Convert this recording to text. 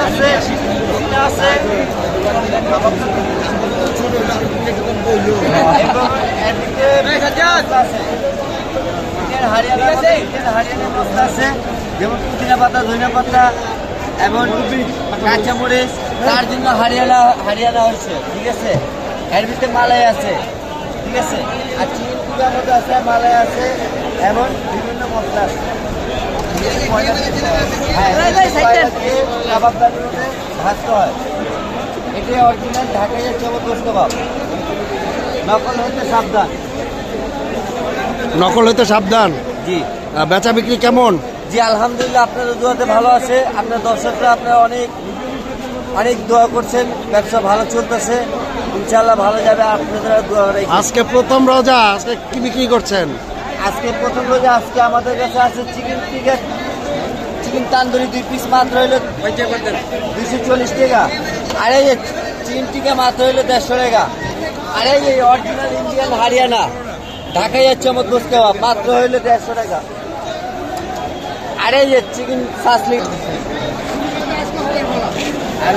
আছে আছে হারিয়ানা যেমন পুদিনা পাতা এবং কাঁচামরিচ তার জন্য হারিয়ানা হারিয়ানা হয়েছে ঠিক আছে এর মালাই আছে ঠিক আছে আর চিকেন মধ্যে আছে মালাই আছে এবং বিভিন্ন মশলা আছে। ভাজতে হয় এটাই অরিজিনাল কাবাব নকল হতে সাবধান নকল হইতে সাবধান। জি। বেচা বিক্রি কেমন? জি আলহামদুলিল্লাহ আপনাদের দোয়াতে ভালো আছে। আপনার দর্শকরা আপনারা অনেক অনেক দোয়া করছেন। ব্যবসা ভালো চলতেছে। ইনশাল্লাহ ভালো যাবে। আপনাদের দোয়া আজকে প্রথম রোজা আজকে কি বিক্রি করছেন? আজকে প্রথম রোজা আজকে আমাদের কাছে আছে চিকেন টিকেট চিকেন তান্দুরি দুই পিস মাত্র হইল দুইশো চল্লিশ টাকা। আর এই যে চিকেন টিকা মাত্র হইল দেড়শো টাকা। আর এই যে অরিজিনাল ইন্ডিয়ান হারিয়ানা ঢাকাই যাচ্ছে আমার কাবাব মাত্র হইল দেড়শো টাকা। আর এই যে চিকেন সাসলি আর